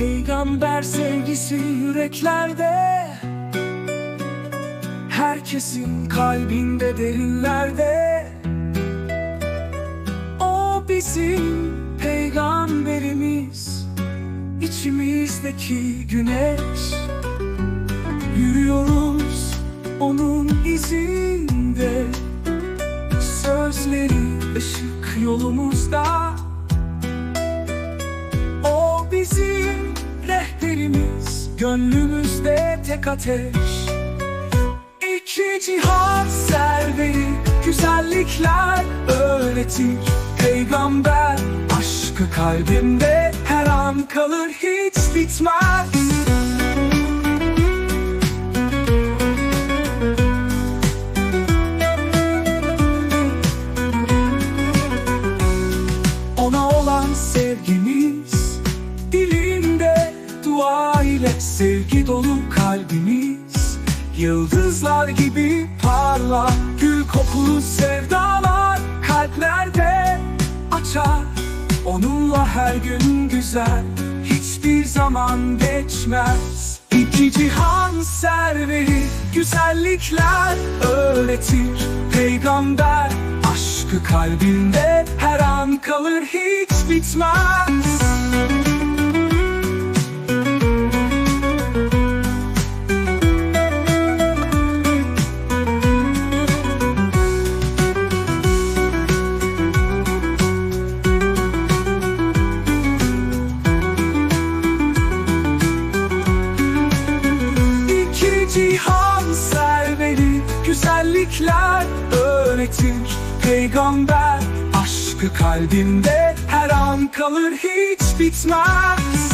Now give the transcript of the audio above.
Peygamber sevgisi yüreklerde. Herkesin kalbinde derinlerde. O bizim peygamberimiz içimizdeki güneş. Yürüyoruz onun izinde. Sözleri ışık yolumuzda Gönlümüzde tek ateş. İki cihan serveri Güzellikler öğretir. Peygamber aşkı kalbimde Her an kalır hiç bitmez. Ona olan sevgimiz ile sevgi dolu kalbimiz. Yıldızlar gibi parlar Gül kokulu sevdalar kalplerde açar. Onunla her gün güzel Hiçbir zaman geçmez. İki cihan serveri Güzellikler öğretir. Peygamber aşkı kalbinde Her an kalır hiç bitmez cihan serveri Güzellikler öğretir Peygamber. Aşkı kalbimde Her an kalır hiç bitmez